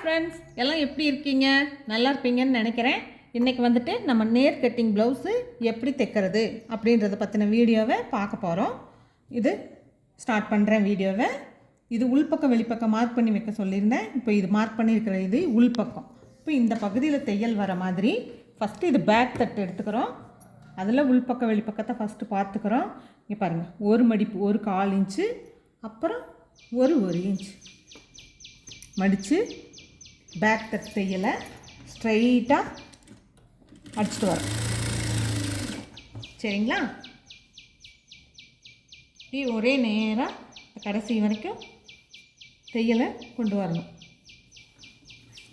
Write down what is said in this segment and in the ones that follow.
Friends எல்லாம் எப்படி இருக்கீங்க? நல்லா இருப்பீங்கன்னு நினைக்கிறேன். இன்றைக்கி வந்துட்டு நம்ம நேர் கட்டிங் ப்ளவுஸு எப்படி தைக்கிறது அப்படின்றத பற்றின வீடியோவை பார்க்க போகிறோம் இது ஸ்டார்ட் பண்ணுறேன் வீடியோவை. இது உள்பக்கம் வெளிப்பக்கம் மார்க் பண்ணி வைக்க சொல்லியிருந்தேன். இப்போ இது மார்க் பண்ணியிருக்கிற இது உள்பக்கம். இப்போ இந்த பகுதியில் தையல் வர மாதிரி ஃபஸ்ட்டு இது பேக் தட்டு எடுத்துக்கிறோம். அதில் உள்பக்கம் வெளிப்பக்கத்தை ஃபஸ்ட்டு பார்த்துக்கிறோம். இங்கே பாருங்கள் ஒரு மடிப்பு ஒரு கால் இன்ச்சு அப்புறம் ஒரு ஒரு இன்ச் மடித்து பேக் தட் தையலை ஸ்ட்ரைட்டாக அடிச்சுட்டு வரோம் சரிங்களா? இப்படி ஒரே நேராக கடைசி வரைக்கும் தையலை கொண்டு வரணும்.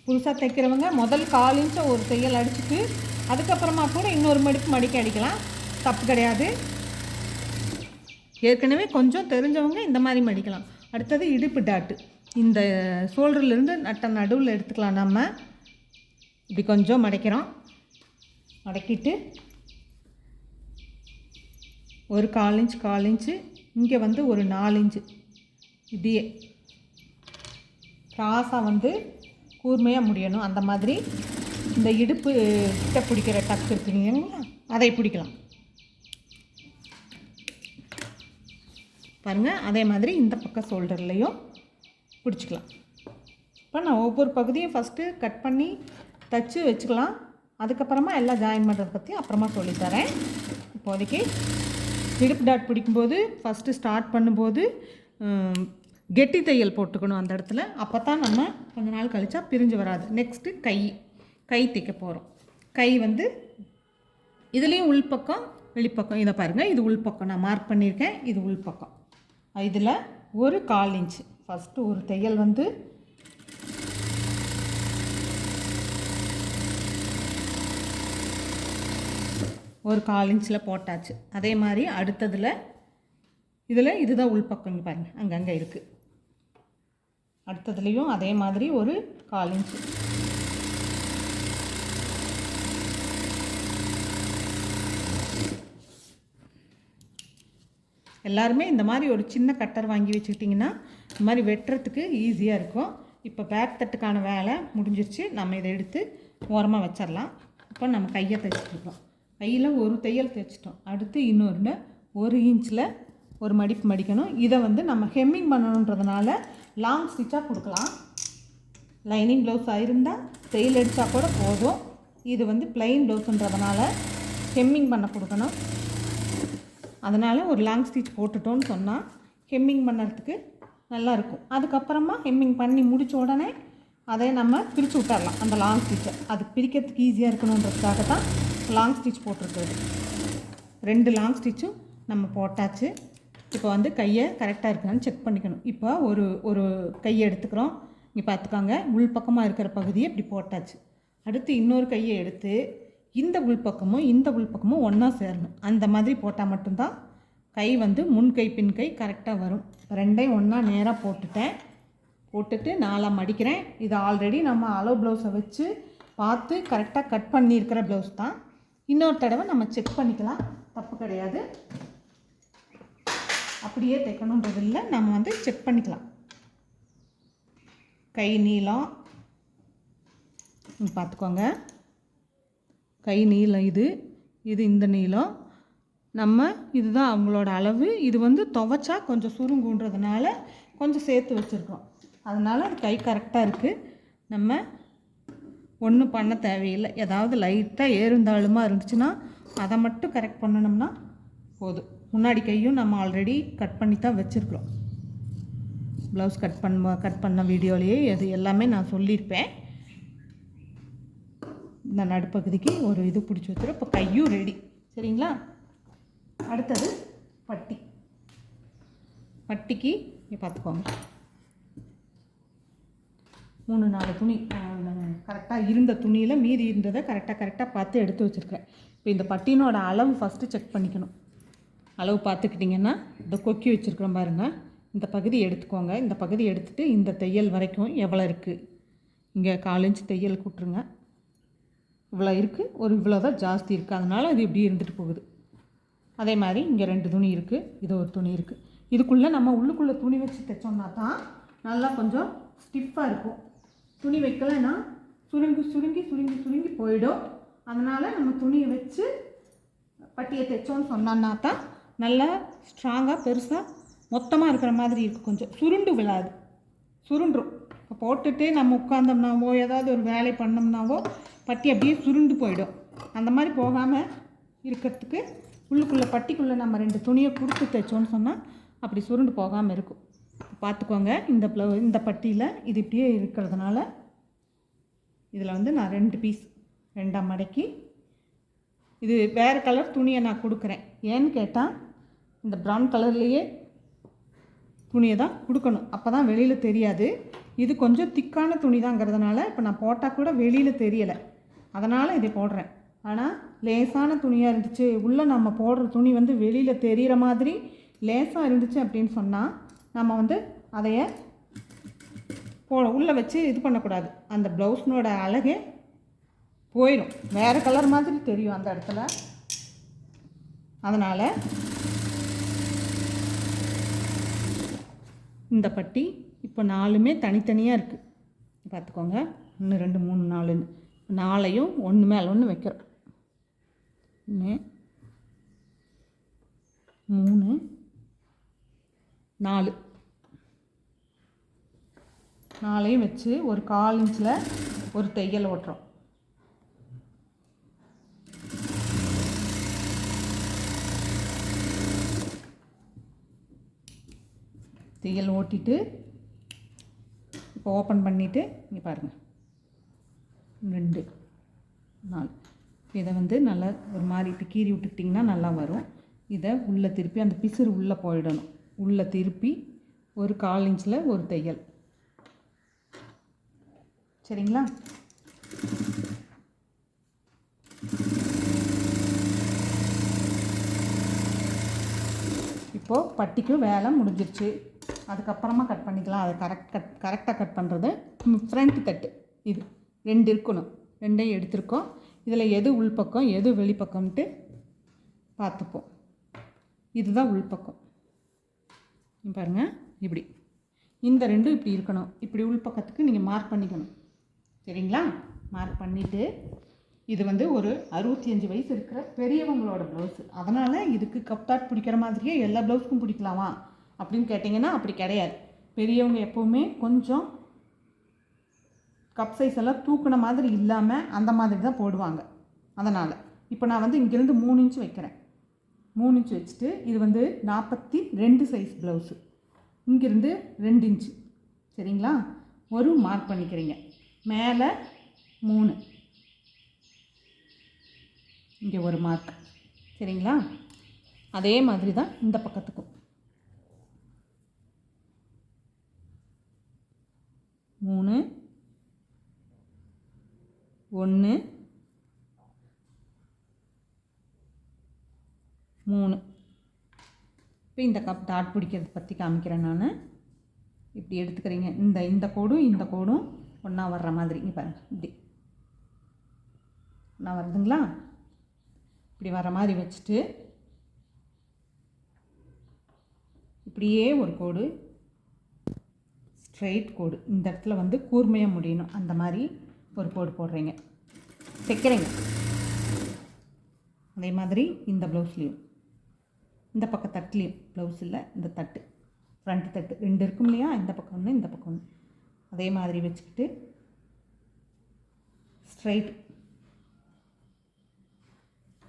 புதுசாக தைக்கிறவங்க முதல் கால் இன்ச்சை ஒரு தையல் அடிச்சுட்டு அதுக்கப்புறமா கூட இன்னொரு மடிப்பு மடிக்க அடிக்கலாம். தப்பு கிடையாது. ஏற்கனவே கொஞ்சம் தெரிஞ்சவங்க இந்த மாதிரி மடிக்கலாம். அடுத்தது இடுப்பு டாட்டு. இந்த ஷோல்டர்லேருந்து நட்ட நடுவில் எடுத்துக்கலாம் நம்ம. இப்படி கொஞ்சம் மடைக்கிறோம். மடக்கிட்டு ஒரு கால் இன்ச் கால் இன்ச்சு இங்கே வந்து ஒரு நாலு இன்ச்சு இப்படியே. கிராஸாக வந்து கூர்மையாக முடியணும். அந்த மாதிரி இந்த இடுப்பு கிட்ட பிடிக்கிற டக்கு இருக்குங்களா அதை பிடிக்கலாம். பாருங்கள் அதே மாதிரி இந்த பக்கம் ஷோல்டர்லேயும் பிடிச்சிக்கலாம். இப்போ நான் ஒவ்வொரு பகுதியும் ஃபஸ்ட்டு கட் பண்ணி தச்சு வச்சுக்கலாம். அதுக்கப்புறமா எல்லாம் ஜாயின் பண்ணுறதை பற்றி அப்புறமா சொல்லித்தரேன் இப்போதைக்கு இடுப்பு டாட் பிடிக்கும்போது ஃபஸ்ட்டு ஸ்டார்ட் பண்ணும்போது கெட்டி தையல் போட்டுக்கணும் அந்த இடத்துல. அப்போ தான் நம்ம கொஞ்ச நாள் கழிச்சா பிரிஞ்சு வராது. நெக்ஸ்ட்டு கை கை தைக்க போகிறோம் கை வந்து இதுலேயும் உள்பக்கம் வெளிப்பக்கம். இதை பாருங்கள் இது உள்பக்கம். நான் மார்க் பண்ணியிருக்கேன். இது உள்பக்கம். இதில் ஒரு கால் இன்ச்சு ஃபஸ்ட்டு ஒரு தையல் வந்து ஒரு கால் இன்ச்சில் போட்டாச்சு. அதே மாதிரி அடுத்ததில் இதில் இதுதான் உள்பக்கம் பாருங்கள் அங்கங்கே இருக்குது அடுத்ததுலேயும் அதே மாதிரி ஒரு கால் இன்ச்சு எல்லாருமே இந்த மாதிரி ஒரு சின்ன கட்டர் வாங்கி வச்சுக்கிட்டிங்கன்னா இந்த மாதிரி வெட்டுறதுக்கு ஈஸியாக இருக்கும். இப்போ பேக் தட்டுக்கான வேலை முடிஞ்சிருச்சு. நம்ம இதை எடுத்து ஓரமாக வச்சிடலாம். இப்போ நம்ம கையை தைச்சிட்ருக்கோம் கையில் ஒரு தையல் தைச்சிட்டோம். அடுத்து இன்னொன்று ஒரு இன்ச்சில் ஒரு மடிப்பு மடிக்கணும். இதை வந்து நம்ம ஹெம்மிங் பண்ணணுன்றதுனால லாங் ஸ்டிச்சாக கொடுக்கலாம். லைனிங் ப்ளவுஸாக இருந்தால் தையல் அடித்தா கூட போதும். இது வந்து plain ப்ளவுஸுன்றதுனால ஹெம்மிங் பண்ண கொடுக்கணும். அதனால் ஒரு லாங் ஸ்டிச் போட்டுட்டோன்னு சொன்னால் ஹெம்மிங் பண்ணுறதுக்கு நல்லாயிருக்கும் அதுக்கப்புறமா ஹெம்மிங் பண்ணி முடித்த உடனே அதை நம்ம பிரித்து விட்டுடலாம் அந்த லாங் ஸ்டிச்சை அது பிரிக்கிறதுக்கு ஈஸியாக இருக்கணுன்றதுக்காக தான் லாங் ஸ்டிச் போட்டிருக்கிறது. ரெண்டு லாங் ஸ்டிச்சும் நம்ம போட்டாச்சு. இப்போ வந்து கையை கரெக்டாக இருக்கான்னு செக் பண்ணிக்கணும். இப்போ ஒரு ஒரு கையை எடுத்துக்கிறோம். இங்கே பார்த்துக்கோங்க உள் பக்கமாக இருக்கிற பகுதியை இப்படி போட்டாச்சு. அடுத்து இன்னொரு கையை எடுத்து இந்த உள்பக்கமும் இந்த உள்பக்கமும் ஒன்றா சேரணும். அந்த மாதிரி போட்டால் மட்டும்தான் கை வந்து முன் கை பின் கை கரெக்டாக வரும். ரெண்டையும் ஒன்றா நேராக போட்டுட்டேன். போட்டுட்டு நாளாக மடிக்கிறேன். இது ஆல்ரெடி நம்ம அளவு ப்ளவுஸை வச்சு பார்த்து கரெக்டாக கட் பண்ணியிருக்கிற ப்ளவுஸ் தான். இன்னொரு தடவை நம்ம செக் பண்ணிக்கலாம். தப்பு கிடையாது. அப்படியே தைக்கணுன்றது இல்லை. நம்ம வந்து செக் பண்ணிக்கலாம். கை நீளம். பார்த்துக்கோங்க கை நீளம் இது இது இந்த நீளம். நம்ம இதுதான் அவங்களோட அளவு. இது வந்து துவைச்சா கொஞ்சம் சுருங்குன்றதுனால கொஞ்சம் சேர்த்து வச்சுருக்கோம். அதனால் அது கை கரெக்டாக இருக்குது நம்ம ஒன்றும் பண்ண தேவையில்லை. ஏதாவது லைட்டாக ஏறுந்தாளுமா இருந்துச்சுன்னா அதை மட்டும் கரெக்ட் பண்ணணும்னா போதும். முன்னாடி கையும் நம்ம ஆல்ரெடி கட் பண்ணி தான் வச்சுருக்கிறோம். ப்ளவுஸ் கட் பண்ண கட் பண்ண வீடியோலேயே அது எல்லாமே நான் சொல்லியிருப்பேன். இந்த நடுப்பகுதிக்கு ஒரு இது பிடிச்சி வச்சுரும் இப்போ கையும் ரெடி சரிங்களா? அடுத்தது பட்டி. பட்டிக்கு இங்கே பார்த்துக்கோங்க மூணு நாலு துணி கரெக்டாக இருந்த துணியில் மீதி இருந்ததை கரெக்டாக கரெக்டாக பார்த்து எடுத்து வச்சுருக்கேன் இப்போ இந்த பட்டினோட அளவு ஃபஸ்ட்டு செக் பண்ணிக்கணும். அளவு பார்த்துக்கிட்டிங்கன்னா இந்த கொக்கி வச்சுருக்கிறோம் பாருங்கள் இந்த பகுதி எடுத்துக்கோங்க. இந்த பகுதி எடுத்துகிட்டு இந்த தையல் வரைக்கும் எவ்வளோ இருக்குது இங்கே கால் இன்ச் தையல் கூட்டுருங்க. இவ்வளோ இருக்குது ஒரு இவ்வளோ தான் ஜாஸ்தி இருக்குது அதனால் அது இப்படி இருந்துட்டு போகுது. அதே மாதிரி இங்கே ரெண்டு துணி இருக்குது இது ஒரு துணி இருக்குது இதுக்குள்ளே நம்ம உள்ளுக்குள்ளே துணி வச்சு தைச்சோம்னா தான் நல்லா கொஞ்சம் ஸ்டிஃபாக இருக்கும். துணி வைக்கலைன்னா சுருங்கி சுருங்கி சுருங்கி சுருங்கி போயிடும். அதனால் நம்ம துணியை வச்சு பட்டியை தைச்சோன்னு சொன்னோன்னா தான் நல்லா ஸ்ட்ராங்காக பெருசாக மொத்தமாக இருக்கிற மாதிரி இருக்கும் கொஞ்சம். சுருண்டு விழாது. சுருண்டும். இப்போ போட்டுட்டு நம்ம உட்காந்தோம்னாவோ ஏதாவது ஒரு வேலை பண்ணோம்னாவோ பட்டி அப்படியே சுருண்டு போயிடும். அந்த மாதிரி போகாமல் இருக்கிறதுக்கு உள்ளுக்குள்ளே பட்டிக்குள்ளே நம்ம ரெண்டு துணியை கொடுத்து தைச்சோன்னு சொன்னால் அப்படி சுருண்டு போகாமல் இருக்கும். பார்த்துக்கோங்க இந்த ப்ளவு இந்த பட்டியில் இது இப்படியே இருக்கிறதுனால இதில் வந்து நான் ரெண்டு பீஸ் ரெண்டாம் மடக்கி இது வேறு கலர் துணியை நான் கொடுக்குறேன். ஏன்னு கேட்டால் இந்த ப்ரௌன் கலர்லேயே துணியை தான் கொடுக்கணும். அப்போ தான் வெளியில் தெரியாது. இது கொஞ்சம் திக்கான துணி தாங்கிறதுனால இப்போ நான் போட்டால் கூட வெளியில் தெரியலை. அதனால் இதை போடுறேன். ஆனால் லேசான துணியாக இருந்துச்சு. உள்ளே நம்ம போடுற துணி வந்து வெளியில் தெரிகிற மாதிரி லேசாக இருந்துச்சு அப்படின்னு சொன்னால் நம்ம வந்து அதைய போ உள்ளே வச்சு இது பண்ணக்கூடாது. அந்த ப்ளவுஸ்னோட அழகே போயிடும் வேறு கலர் மாதிரி தெரியும் அந்த இடத்துல. அதனால் இந்த பட்டி இப்போ நாலுமே தனித்தனியாக இருக்குது பார்த்துக்கோங்க. ஒன்று ரெண்டு மூணு நாலுன்னு. நாளையும் ஒன்று மேலே ஒன்று வைக்கிறோம். ஒன்று மூணு நாலு. நாளையும் வச்சு ஒரு கால் இன்ச்சில் ஒரு தையல் ஓட்டுறோம். தையல் ஓட்டிட்டு இப்போ ஓப்பன் பண்ணிவிட்டு இங்கே பாருங்கள் ரெண்டு நாலு. இதை வந்து நல்லா ஒரு மாதிரி இப்படி கீறி விட்டுக்கிட்டிங்கன்னா நல்லா வரும். இதை உள்ளே திருப்பி அந்த பிசுறு உள்ளே போயிடணும். உள்ளே திருப்பி ஒரு கால் இன்ச்சில் ஒரு தையல். சரிங்களா? இப்போது பட்டிக்கும் வேலை முடிஞ்சிருச்சு. அதுக்கப்புறமா கட் பண்ணிக்கலாம். அதை கரெக்ட் கட் கரெக்டாக கட் பண்ணுறது ஃப்ரண்ட் தட்டு இது ரெண்டு இருக்கணும். ரெண்டையும் எடுத்திருக்கோம். இதில் எது உள்பக்கம் எது வெளிப்பக்கம்ன்ட்டு பார்த்துப்போம். இதுதான் உள்பக்கம். பாருங்கள் பாருங்க. இப்படி. இந்த ரெண்டும் இப்படி இருக்கணும். இப்படி உள்பக்கத்துக்கு நீங்கள் மார்க் பண்ணிக்கணும். சரிங்களா? மார்க் பண்ணிவிட்டு இது வந்து ஒரு அறுபத்தி அஞ்சு வயசு இருக்கிற பெரியவங்களோட ப்ளவுஸு அதனால் இதுக்கு கப்தாட் பிடிக்கிற மாதிரியே எல்லா ப்ளவுஸுக்கும் பிடிக்கலாமா? அப்படின்னு கேட்டிங்கன்னா அப்படி கிடையாது. பெரியவங்க எப்போவுமே கொஞ்சம் கப் சைஸ் எல்லாம் தூக்குன மாதிரி இல்லாமல் அந்த மாதிரி தான் போடுவாங்க. அதனால் இப்போ நான் வந்து இங்கேருந்து மூணு இன்ச் வைக்கிறேன். மூணு இன்ச் வச்சுட்டு இது வந்து நாற்பத்தி ரெண்டு சைஸ் ப்ளவுஸு இங்கேருந்து ரெண்டு இன்ச்சு சரிங்களா? ஒரு மார்க் பண்ணிக்கிறீங்க. மேலே மூணு. இங்கே ஒரு மார்க் சரிங்களா? அதே மாதிரி தான் இந்த பக்கத்துக்கும். மூணு ஒன்று மூணு. இப்போ இந்த கப் டாட் பிடிக்கிறத பற்றி காமிக்கிறேன் நான். இப்படி எடுத்துக்கிறீங்க. இந்த இந்த கோடும் இந்த கோடும் ஒன்றா வர்ற மாதிரி. இங்கே இப்படி. ஒன்றா வருதுங்களா? இப்படி வர மாதிரி வச்சுட்டு இப்படியே ஒரு கோடு ஸ்ட்ரைட் கோடு. இந்த இடத்துல வந்து கூர்மையாக முடியணும். அந்த மாதிரி ஒரு கோடு போடுறீங்க. தைக்கிறீங்க. அதே மாதிரி இந்த ப்ளவுஸ்லேயும் இந்த பக்கம் தட்டுலேயும். ப்ளவுஸ் இல்லை இந்த தட்டு. ஃப்ரண்ட் தட்டு. ரெண்டு இருக்கும் இல்லையா? இந்த பக்கம் ஒன்று இந்த பக்கம் ஒன்று அதே மாதிரி வச்சுக்கிட்டு ஸ்ட்ரைட்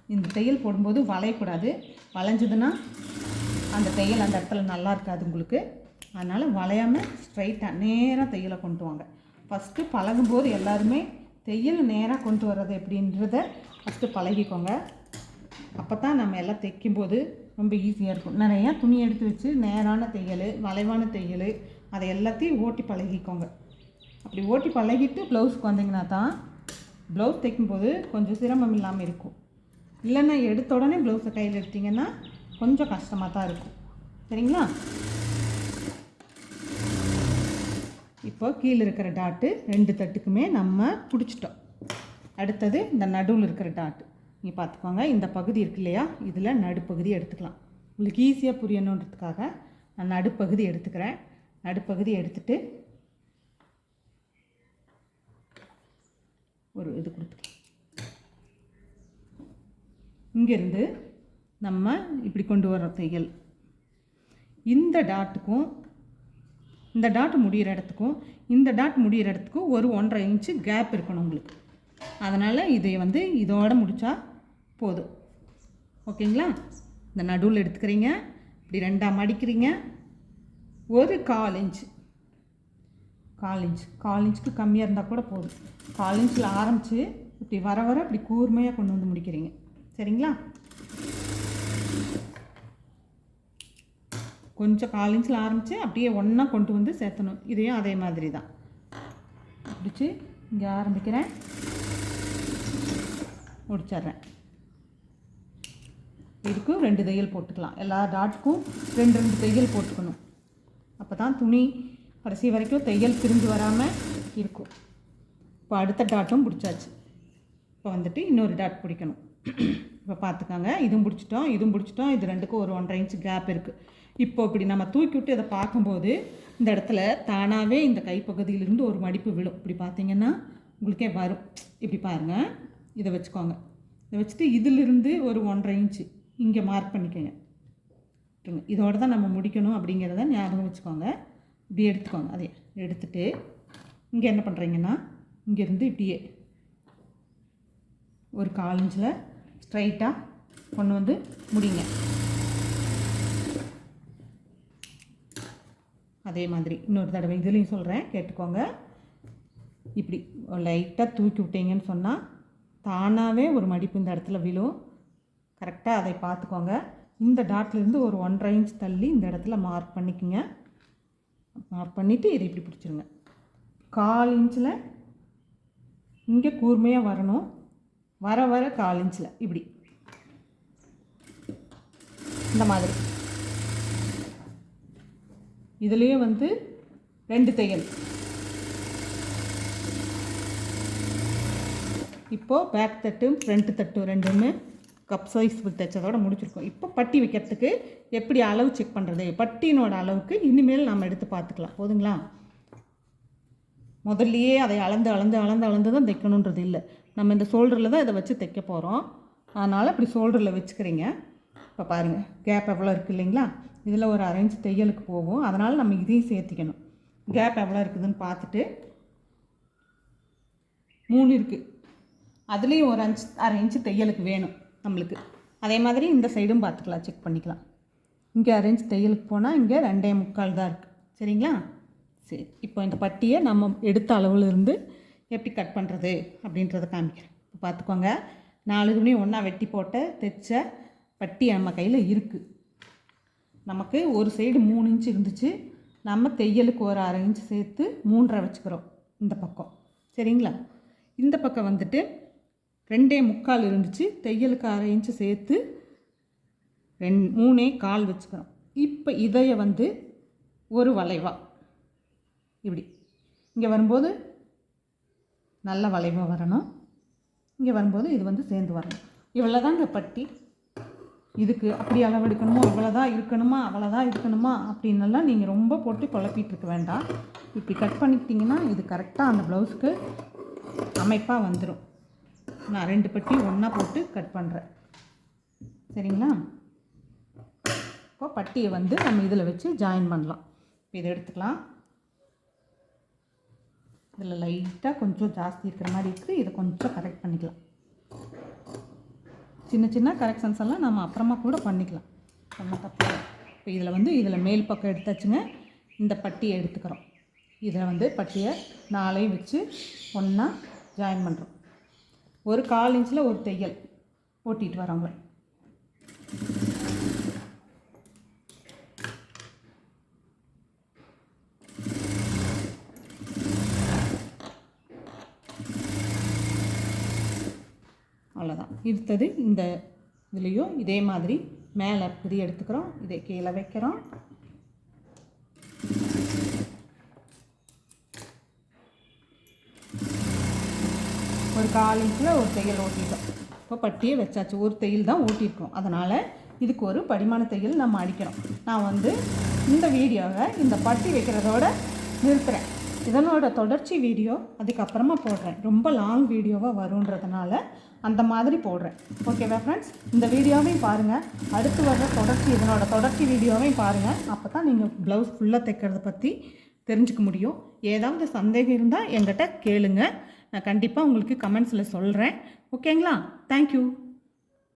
இந்த தையல் போடும்போது வளையக்கூடாது. வளைஞ்சதுன்னா அந்த தையல் அந்த இடத்துல நல்லா இருக்காது உங்களுக்கு. அதனால் வளையாமல் ஸ்ட்ரைட்டாக நேராக தையலை கொண்டு வாங்க. ஃபஸ்ட்டு பழகும்போது எல்லாருமே தையல் நேராக கொண்டு வர்றது எப்படின்றத ஃபஸ்ட்டு பழகிக்கோங்க. அப்போ தான் நம்ம எல்லாம் தைக்கும்போது ரொம்ப ஈஸியாக இருக்கும். நிறையா துணி எடுத்து வச்சு நேரான தையல் வளைவான தையல் அதை எல்லாத்தையும் ஓட்டி பழகிக்கோங்க. அப்படி ஓட்டி பழகிட்டு ப்ளவுஸ்க்கு வந்தீங்கன்னா தான் ப்ளவுஸ் தைக்கும்போது கொஞ்சம் சிரமம் இல்லாமல் இருக்கும். இல்லைன்னா எடுத்த உடனே ப்ளவுஸை கையில் எடுத்தீங்கன்னா கொஞ்சம் கஷ்டமாக தான் இருக்கும். சரிங்களா? இப்போ கீழே இருக்கிற டாட்டு ரெண்டு தட்டுக்குமே நம்ம பிடிச்சிட்டோம். அடுத்தது இந்த நடுவில் இருக்கிற டாட்டு நீங்கள் பார்த்துக்கோங்க இந்த பகுதி இருக்கு இல்லையா? இதில் நடுப்பகுதி எடுத்துக்கலாம். உங்களுக்கு ஈஸியாக புரியணுன்றதுக்காக நான் நடுப்பகுதி எடுத்துக்கிறேன். நடுப்பகுதி எடுத்துட்டு ஒரு இது கொடுத்துக்கலாம். இங்கேருந்து நம்ம இப்படி கொண்டு வர தையல் இந்த டாட்டுக்கும் இந்த டாட் முடிகிற இடத்துக்கும் இந்த டாட் முடிகிற இடத்துக்கும் ஒரு ஒன்றரை இன்ச்சு கேப் இருக்கணும் உங்களுக்கு. அதனால் இதை வந்து இதோட முடித்தா போதும். ஓகேங்களா? இந்த நடுவில் எடுத்துக்கிறீங்க. இப்படி ரெண்டாக மடிக்கிறீங்க. ஒரு கால் இன்ச் கால் இன்ச் கால் இன்ச்சுக்கு கம்மியாக இருந்தால் கூட போதும். கால் இன்ச்சில் ஆரம்பித்து இப்படி வர வர இப்படி கூர்மையாக கொண்டு வந்து முடிக்கிறீங்க. சரிங்களா? கொஞ்சம் கால் இன்ச்சில் ஆரம்பித்து அப்படியே ஒன்றா கொண்டு வந்து சேர்த்தணும். இதையும் அதே மாதிரி தான் பிடிச்சி இங்கே ஆரம்பிக்கிறேன். முடிச்சிட்றேன். இதுக்கும் ரெண்டு தையல் போட்டுக்கலாம். எல்லா டாட்டுக்கும் ரெண்டு ரெண்டு தையல் போட்டுக்கணும். அப்போ தான் துணி கடைசி வரைக்கும் தையல் பிரிஞ்சு வராமல் இருக்கும். இப்போ அடுத்த டாட்டும் பிடிச்சாச்சு இப்போ வந்துட்டு இன்னொரு டாட் பிடிக்கணும். இப்போ பார்த்துக்கோங்க இதுவும் பிடிச்சிட்டோம் இதுவும் பிடிச்சிட்டோம் இது ரெண்டுக்கும் ஒரு ஒன்றரை இன்ச் கேப் இருக்குது இப்போ இப்படி நம்ம தூக்கி விட்டு இதை பார்க்கும்போது இந்த இடத்துல தானாகவே இந்த கைப்பகுதியிலிருந்து ஒரு மடிப்பு விழும். இப்படி பார்த்தீங்கன்னா உங்களுக்கே வரும். இப்படி பாருங்கள் இதை வச்சுக்கோங்க. இதை வச்சுட்டு இதிலிருந்து ஒரு ஒன்றரை இன்ச்சு இங்கே மார்க் பண்ணிக்கோங்க. இதோட தான் நம்ம முடிக்கணும் அப்படிங்கிறத ஞாபகம் வச்சுக்கோங்க. இப்படி எடுத்துக்கோங்க. அதே எடுத்துட்டு இங்கே என்ன பண்ணுறீங்கன்னா இங்கேருந்து இப்படியே ஒரு கால் இன்ச்சில் ஸ்ட்ரைட்டாக கொண்டு வந்து முடிங்க. அதே மாதிரி இன்னொரு தடவை இதுலேயும் சொல்கிறேன் கேட்டுக்கோங்க. இப்படி லைட்டாக தூக்கி விட்டீங்கன்னு சொன்னால் தானாகவே ஒரு மடிப்பு இந்த இடத்துல விழும். கரெக்டாக அதை பார்த்துக்கோங்க. இந்த டாட்லேருந்து ஒரு ஒன்றரை இன்ச் தள்ளி இந்த இடத்துல மார்க் பண்ணிக்கோங்க. மார்க் பண்ணிவிட்டு இதை இப்படி பிடிச்சிருங்க. கால் இன்ச்சில் இங்கே கூர்மையாக வரணும். வர வர கால் இன்ச்சில் இப்படி. இந்த மாதிரி. இதுலேயே வந்து ரெண்டு தையல் இப்போது பேக் தட்டும் ஃப்ரண்ட் தட்டும் ரெண்டுமே கப் சைஸ் தைச்சதோட முடிச்சிருக்கோம். இப்போ பட்டி வைக்கிறதுக்கு எப்படி அளவு செக் பண்ணுறது பட்டியினோட அளவுக்கு இனிமேல் நம்ம எடுத்து பார்த்துக்கலாம். போதுங்களா? முதல்லையே அதை அளந்து அளந்து அளந்து அளந்து தான் தைக்கணுன்றது இல்லை. நம்ம இந்த ஷோல்டரில் தான் இதை வச்சு தைக்க போகிறோம் அதனால் இப்படி ஷோல்டரில் வச்சுக்கிறீங்க. இப்போ பாருங்கள் கேப் எவ்வளோ இருக்குது இல்லைங்களா? இதில் ஒரு அரேஞ்ச் தையலுக்கு போகும் அதனால் நம்ம இதையும் சேர்த்திக்கணும். கேப் எவ்வளோ இருக்குதுன்னு பார்த்துட்டு மூணு இருக்குது அதுலேயும் ஒரு அஞ்சு அரை இன்ச்சு தையலுக்கு வேணும் நம்மளுக்கு. அதே மாதிரி இந்த சைடும் பார்த்துக்கலாம் செக் பண்ணிக்கலாம். இங்கே அரை தையலுக்கு போனால் இங்கே ரெண்டே முக்கால் தான் இருக்குது சரிங்களா? சரி இப்போ இந்த பட்டியை நம்ம எடுத்த அளவில் இருந்து எப்படி கட் பண்ணுறது அப்படின்றத காமிக்கிறேன். இப்போ பார்த்துக்கோங்க. நாலு துணி ஒன்றா வெட்டி போட்ட தைச்ச பட்டி நம்ம கையில் இருக்குது நமக்கு ஒரு சைடு மூணு இன்ச் இருந்துச்சு. நம்ம தையலுக்கு ஒரு அரை இன்ச் சேர்த்து மூன்றரை வச்சுக்கிறோம். இந்த பக்கம். சரிங்களா? இந்த பக்கம் வந்துட்டு ரெண்டே முக்கால் இருந்துச்சு. தையலுக்கு அரை இன்ச்சு சேர்த்து ரெண் மூணே கால் வச்சுக்கிறோம். இப்போ இதைய வந்து ஒரு வளைவா. இப்படி. இங்கே வரும்போது நல்ல வளைவாக வரணும். இங்கே வரும்போது இது வந்து சேர்ந்து வரணும். இவ்வளோ தாங்க பட்டி. இதுக்கு அப்படி அளவு எடுக்கணுமோ இவ்வளோதான் இருக்கணுமா? அவ்வளோதான் இருக்கணுமா? அப்படின்னெல்லாம் நீங்கள் ரொம்ப போட்டு குழப்பிட்டு இருக்க வேண்டாம். இப்படி கட் பண்ணிக்கிட்டிங்கன்னா இது கரெக்டாக அந்த ப்ளவுஸ்க்கு அமைப்பாக வந்துடும் நான் ரெண்டு பட்டி ஒன்றா போட்டு கட் பண்ணுறேன் சரிங்களா? இப்போ பட்டியை வந்து நம்ம இதில் வச்சு ஜாயின் பண்ணலாம். இப்போ இதை எடுத்துக்கலாம். இதில் லைட்டாக கொஞ்சம் ஜாஸ்தி இருக்கிற மாதிரி இருக்குது இதை கொஞ்சம் கரெக்ட் பண்ணிக்கலாம். சின்ன சின்ன கரெக்ஷன்ஸ் எல்லாம் நம்ம அப்புறமா கூட பண்ணிக்கலாம். ஒன்றும் தப்பு இப்போ இதில் வந்து இதில் மேல் பக்கம் எடுத்தாச்சுங்க. இந்த பட்டியை எடுத்துக்கிறோம். இதில் வந்து பட்டியை நாளையும் வச்சு ஒன்றா ஜாயின் பண்ணுறோம் ஒரு கால் இன்ச்சில் ஒரு தையல் ஓட்டிகிட்டு வரோங்க அவ்வளோதான் அடுத்தது இந்த இதுலேயும் இதே மாதிரி மேலே புதி எடுத்துக்கிறோம். இதை கீழே வைக்கிறோம். ஒரு கால் இன்ச்சில் ஒரு தையல் ஓட்டிட்டோம். இப்போ பட்டியை வச்சாச்சு. ஒரு தையல் தான் ஓட்டியிருக்கோம் அதனால் இதுக்கு ஒரு படிமான தையல் நம்ம அடிக்கிறோம். நான் வந்து இந்த வீடியோவை இந்த பட்டி வைக்கிறதோட நிறுத்துகிறேன் இதனோட தொடர்ச்சி வீடியோ அதுக்கப்புறமா போடுறேன். ரொம்ப லாங் வீடியோவாக வருன்றதுனால அந்த மாதிரி போடுறேன். ஓகேவா ஃப்ரெண்ட்ஸ் இந்த வீடியோவையும் பாருங்கள் அடுத்து வர்ற தொடர்ச்சி இதனோட தொடர்ச்சி வீடியோவையும் பாருங்கள் அப்போ தான் நீங்கள் ப்ளவுஸ் ஃபுல்லாக தைக்கிறத பற்றி தெரிஞ்சுக்க முடியும். ஏதாவது சந்தேகம் இருந்தால் என்கிட்ட கேளுங்க. நான் கண்டிப்பாக உங்களுக்கு கமெண்ட்ஸில் சொல்கிறேன் ஓகேங்களா தேங்க்யூ